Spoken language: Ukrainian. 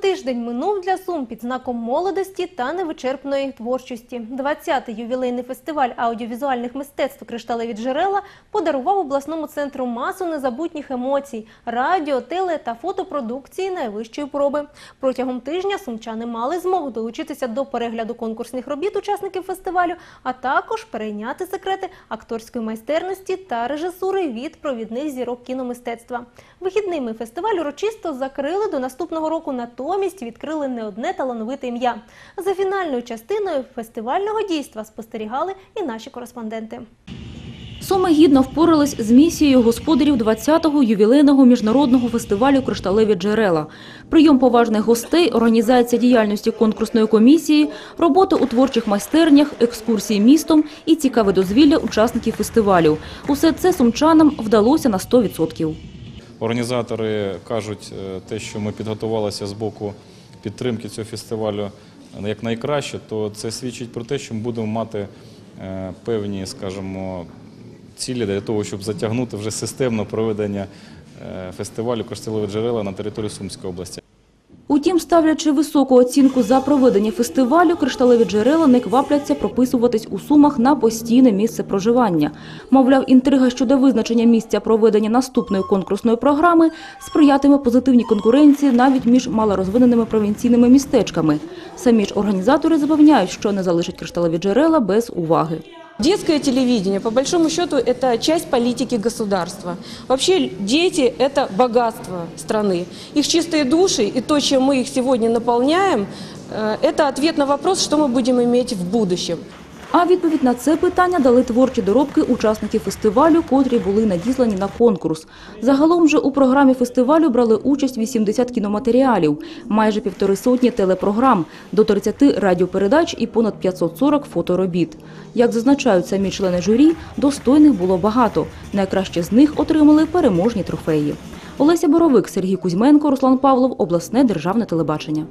тиждень минув для Сум під знаком молодості та невичерпної творчості. 20-й ювілейний фестиваль аудіовізуальних мистецтв «Кришталеві джерела» подарував обласному центру масу незабутніх емоцій, радіо, теле та фотопродукції найвищої проби. Протягом тижня сумчани мали змогу долучитися до перегляду конкурсних робіт учасників фестивалю, а також перейняти секрети акторської майстерності та режисури від провідних зірок кіномистецтва. Вихідними фестиваль урочисто закрили до наступного року, натомість відкрили не одне талановите ім'я. За фінальною частиною фестивального дійства спостерігали і наші кореспонденти. Суми гідно впорались з місією господарів 20-го ювілейного міжнародного фестивалю «Кришталеві джерела». Прийом поважних гостей, організація діяльності конкурсної комісії, робота у творчих майстернях, екскурсії містом і цікаве дозвілля учасників фестивалю. Усе це сумчанам вдалося на 100%. Організатори кажуть е, те, що ми підготувалися з боку підтримки цього фестивалю е, як найкраще, то це свідчить про те, що ми будемо мати е, певні, скажімо, цілі для того, щоб затягнути вже системно проведення фестивалю «Кришталеві джерела на території Сумської області. Утім, ставлячи високу оцінку за проведення фестивалю, кришталеві джерела не квапляться прописуватись у сумах на постійне місце проживання. Мовляв, інтрига щодо визначення місця проведення наступної конкурсної програми сприятиме позитивній конкуренції навіть між малорозвиненими провінційними містечками. Самі ж організатори запевняють, що не залишать кришталеві джерела без уваги. Детское телевидение, по большому счету, это часть политики государства. Вообще дети – это богатство страны. Их чистые души и то, чем мы их сегодня наполняем, э, это ответ на вопрос, что мы будем иметь в будущем. А відповідь на це питання дали творчі доробки учасників фестивалю, котрі були надіслані на конкурс. Загалом же у програмі фестивалю брали участь 80 кіноматеріалів, майже півтори сотні телепрограм, до 30 радіопередач і понад 540 фоторобіт. Як зазначають самі члени журі, достойних було багато. Найкраще з них отримали переможні трофеї. Олеся Боровик, Сергій Кузьменко, Руслан Павлов, обласне державне телебачення.